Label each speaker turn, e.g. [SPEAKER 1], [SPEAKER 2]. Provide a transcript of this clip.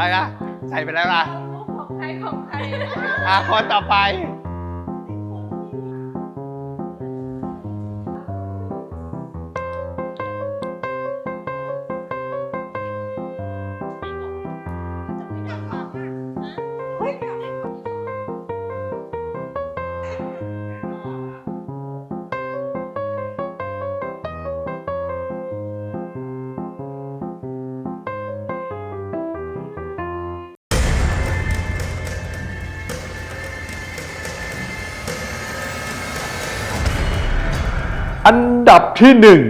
[SPEAKER 1] อะไรนะใส่ไปแล้วนะ
[SPEAKER 2] ของใครของใคร
[SPEAKER 1] อะคนต่อไป
[SPEAKER 3] อันดับที่หนึ่ง